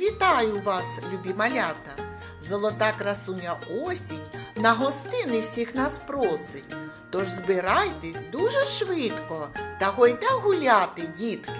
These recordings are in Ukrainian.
Вітаю вас, любі малята! Золота красуня осінь на гостини всіх нас просить. Тож збирайтесь дуже швидко та гойда гуляти, дітки.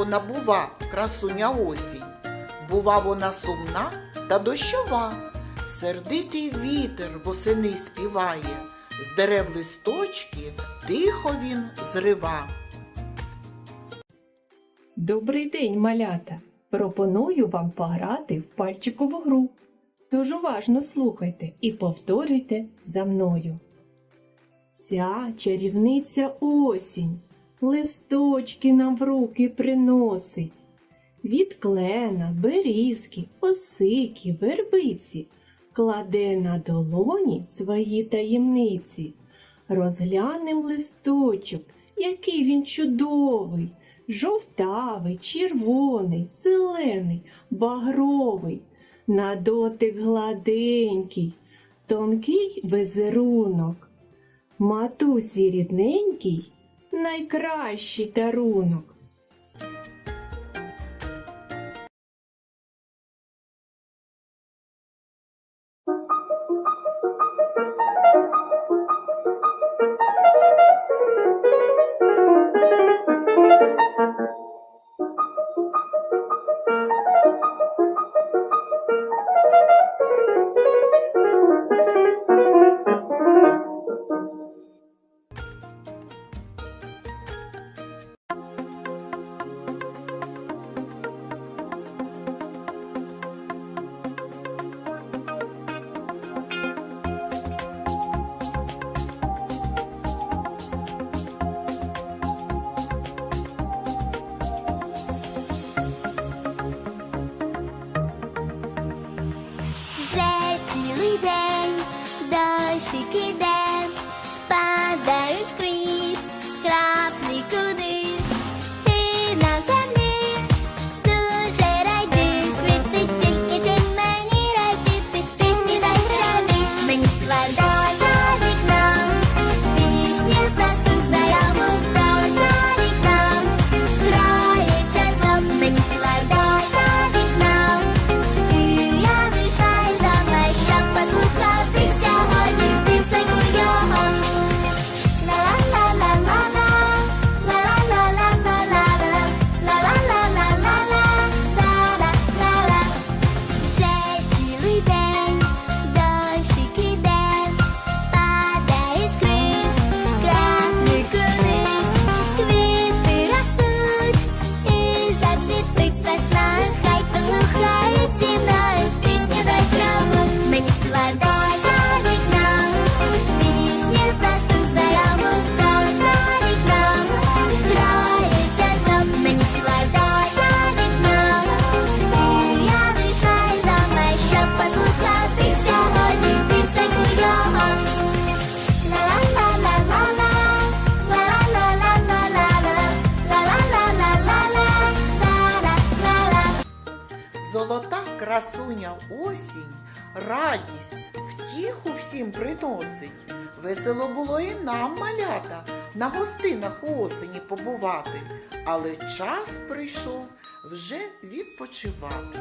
Вона бува, красуня осінь? Бува вона сумна та дощова. Сердитий вітер восени співає, з дерев листочки тихо він зрива. Добрий день, малята! Пропоную вам пограти в пальчикову гру. Тож уважно слухайте і повторюйте за мною. Ця чарівниця осінь листочки нам в руки приносить. Від клена, берізки, осики, вербиці кладе на долоні свої таємниці. Розглянем листочок, який він чудовий, жовтавий, червоний, зелений, багровий, на дотик гладенький, тонкий візерунок. Матусі рідненький найкращий дарунок. chiquita. Радість, втіху всім приносить. Весело було і нам, малята, на гостинах у осені побувати, але час прийшов вже відпочивати.